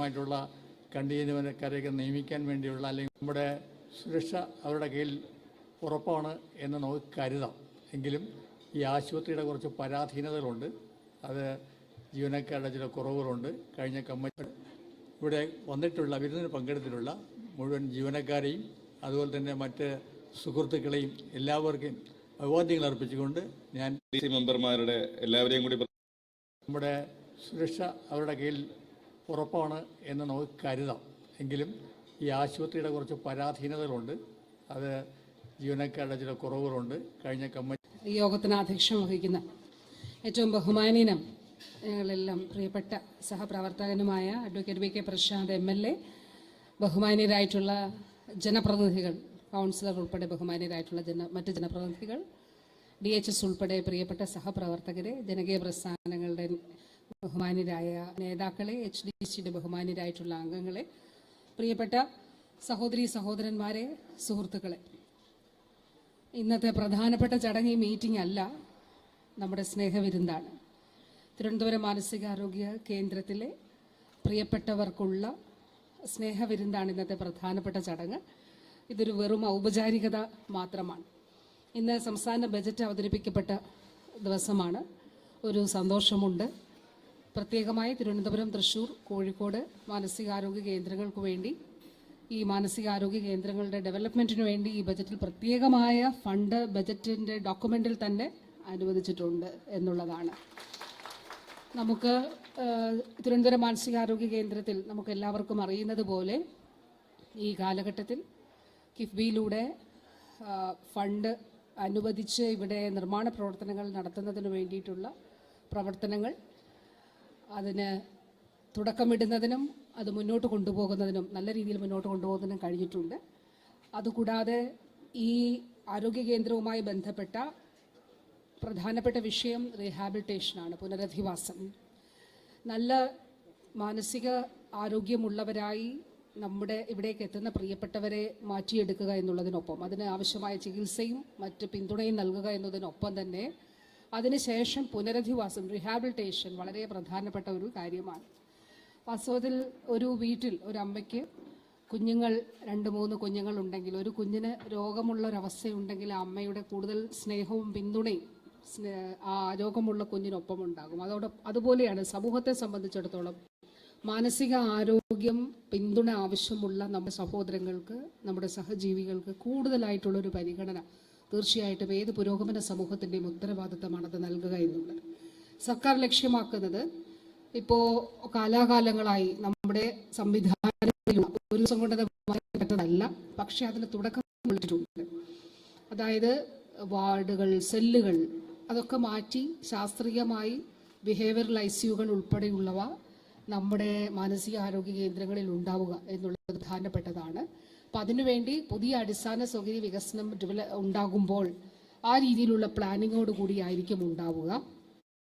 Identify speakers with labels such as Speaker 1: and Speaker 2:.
Speaker 1: ആവശ്യമായിട്ടുള്ള കണ്ടു നിയമിക്കാൻ വേണ്ടിയുള്ള അല്ലെങ്കിൽ നമ്മുടെ സുരക്ഷ അവരുടെ കയ്യിൽ ഉറപ്പാണ് എന്ന് നമുക്ക് കരുതാം. എങ്കിലും ഈ ആശുപത്രിയുടെ കുറച്ച് പരാധീനതകളുണ്ട്. അത് ജീവനക്കാരുടെ ചില കുറവുകളുണ്ട്. കഴിഞ്ഞ കമ്മിറ്റി ഇവിടെ വന്നിട്ടുള്ള വിരുന്നിന് പങ്കെടുത്തിട്ടുള്ള മുഴുവൻ ജീവനക്കാരെയും അതുപോലെ തന്നെ മറ്റ് സുഹൃത്തുക്കളെയും എല്ലാവർക്കും അഭിവാദ്യങ്ങൾ അർപ്പിച്ചുകൊണ്ട് ഞാൻ
Speaker 2: മെമ്പർമാരുടെ എല്ലാവരെയും കൂടി
Speaker 1: നമ്മുടെ സുരക്ഷ അവരുടെ കയ്യിൽ ഉറപ്പാണ് എന്ന് നമുക്ക് കരുതാം. എങ്കിലും ഈ ആശുപത്രിയുടെ കുറച്ച് പരാധീനതകളുണ്ട്. അത് ജീവനക്കാരുടെ ചില കുറവുകളുണ്ട്. കഴിഞ്ഞ കമ്മിറ്റി
Speaker 3: യോഗത്തിന് അധ്യക്ഷം വഹിക്കുന്ന ഏറ്റവും ബഹുമാനീനം ഞങ്ങളെല്ലാം പ്രിയപ്പെട്ട സഹപ്രവർത്തകനുമായ advocate V K Prashanth M L A ബഹുമാനീയരായിട്ടുള്ള ജനപ്രതിനിധികൾ കൗൺസിലർ ഉൾപ്പെടെ ബഹുമാനീയരായിട്ടുള്ള ജന മറ്റ് ജനപ്രതിനിധികൾ ഡി എച്ച് എസ് ഉൾപ്പെടെ പ്രിയപ്പെട്ട സഹപ്രവർത്തകരെ ജനകീയ പ്രസ്ഥാനങ്ങളുടെ ബഹുമാനീയരായ നേതാക്കളെ എച്ച് ഡി സിയുടെ ബഹുമാനരായിട്ടുള്ള അംഗങ്ങളെ പ്രിയപ്പെട്ട സഹോദരി സഹോദരന്മാരെ സുഹൃത്തുക്കളെ. ഇന്നത്തെ പ്രധാനപ്പെട്ട ചടങ്ങ് മീറ്റിംഗ് അല്ല നമ്മുടെ സ്നേഹവിരുന്നാണ്. തിരുവനന്തപുരം മാനസികാരോഗ്യ കേന്ദ്രത്തിലെ പ്രിയപ്പെട്ടവർക്കുള്ള സ്നേഹവിരുന്നാണ് ഇന്നത്തെ പ്രധാനപ്പെട്ട ചടങ്ങ്. ഇതൊരു വെറും ഔപചാരികത മാത്രമാണ്. ഇന്ന് സംസ്ഥാന ബജറ്റ് അവതരിപ്പിക്കപ്പെട്ട ദിവസമാണ്. ഒരു സന്തോഷമുണ്ട്. പ്രത്യേകമായി തിരുവനന്തപുരം തൃശൂർ കോഴിക്കോട് മാനസികാരോഗ്യ കേന്ദ്രങ്ങൾക്ക് വേണ്ടി ഈ മാനസികാരോഗ്യ കേന്ദ്രങ്ങളുടെ ഡെവലപ്മെന്റിന് വേണ്ടി ഈ ബജറ്റിൽ പ്രത്യേകമായ ഫണ്ട് ബജറ്റിന്റെ ഡോക്യുമെന്റിൽ തന്നെ അനുവദിച്ചിട്ടുണ്ട് എന്നുള്ളതാണ്. നമുക്ക് തിരുവനന്തപുരം മാനസികാരോഗ്യ കേന്ദ്രത്തിൽ നമുക്ക് എല്ലാവർക്കും അറിയുന്നത് പോലെ ഈ കാലഘട്ടത്തിൽ കിഫ്ബിയിലൂടെ ഫണ്ട് അനുവദിച്ച് ഇവിടെ നിർമ്മാണ പ്രവർത്തനങ്ങൾ നടത്തുന്നതിന് വേണ്ടിയിട്ടുള്ള പ്രവർത്തനങ്ങൾ അതിന് തുടക്കമിടുന്നതിനും അത് മുന്നോട്ട് കൊണ്ടുപോകുന്നതിനും നല്ല രീതിയിൽ മുന്നോട്ട് കൊണ്ടുപോകുന്നതിനും കഴിഞ്ഞിട്ടുണ്ട്. അതുകൂടാതെ ഈ ആരോഗ്യ കേന്ദ്രവുമായി ബന്ധപ്പെട്ട പ്രധാനപ്പെട്ട വിഷയം റീഹാബിലിറ്റേഷനാണ് പുനരധിവാസം. നല്ല മാനസിക ആരോഗ്യമുള്ളവരായി നമ്മുടെ ഇവിടേക്ക് എത്തുന്ന പ്രിയപ്പെട്ടവരെ മാറ്റിയെടുക്കുക എന്നുള്ളതിനൊപ്പം അതിന് ആവശ്യമായ ചികിത്സയും മറ്റ് പിന്തുണയും നൽകുക എന്നതിനൊപ്പം തന്നെ അതിനുശേഷം പുനരധിവാസം റീഹാബിലിറ്റേഷൻ വളരെ പ്രധാനപ്പെട്ട ഒരു കാര്യമാണ്. വാസ്തവത്തിൽ ഒരു വീട്ടിൽ ഒരു അമ്മയ്ക്ക് കുഞ്ഞുങ്ങൾ രണ്ട് മൂന്ന് കുഞ്ഞുങ്ങൾ ഉണ്ടെങ്കിൽ ഒരു കുഞ്ഞിന് രോഗമുള്ള ഒരവസ്ഥയുണ്ടെങ്കിൽ ആ അമ്മയുടെ കൂടുതൽ സ്നേഹവും പിന്തുണയും ആ രോഗമുള്ള കുഞ്ഞിനൊപ്പം ഉണ്ടാകും അതോടെ അതുപോലെയാണ് സമൂഹത്തെ സംബന്ധിച്ചിടത്തോളം മാനസിക ആരോഗ്യം പിന്തുണ ആവശ്യമുള്ള നമ്മുടെ സഹോദരങ്ങൾക്ക് നമ്മുടെ സഹജീവികൾക്ക് കൂടുതലായിട്ടുള്ളൊരു പരിഗണന തീർച്ചയായിട്ടും ഏത് പുരോഗമന സമൂഹത്തിന്റെയും ഉത്തരവാദിത്തമാണത് നൽകുക എന്നുള്ളത്. സർക്കാർ ലക്ഷ്യമാക്കുന്നത് ഇപ്പോൾ കാലാകാലങ്ങളായി നമ്മുടെ സംവിധാനത്തിലുള്ള ഒരു ദിവസം കൊണ്ട് പറ്റതല്ല പക്ഷേ അതിന് തുടക്കം കുറിച്ചിട്ടുണ്ട്. അതായത് വാർഡുകൾ സെല്ലുകൾ അതൊക്കെ മാറ്റി ശാസ്ത്രീയമായി ബിഹേവിയറൽ ഐ സിയുകൾ ഉൾപ്പെടെയുള്ളവ നമ്മുടെ മാനസികാരോഗ്യ കേന്ദ്രങ്ങളിൽ ഉണ്ടാവുക എന്നുള്ളത് പ്രധാനപ്പെട്ടതാണ്. അപ്പം അതിനുവേണ്ടി പുതിയ അടിസ്ഥാന സൗകര്യ വികസനം ഉണ്ടാകുമ്പോൾ ആ രീതിയിലുള്ള പ്ലാനിങ്ങോട് കൂടിയായിരിക്കും ഉണ്ടാവുക.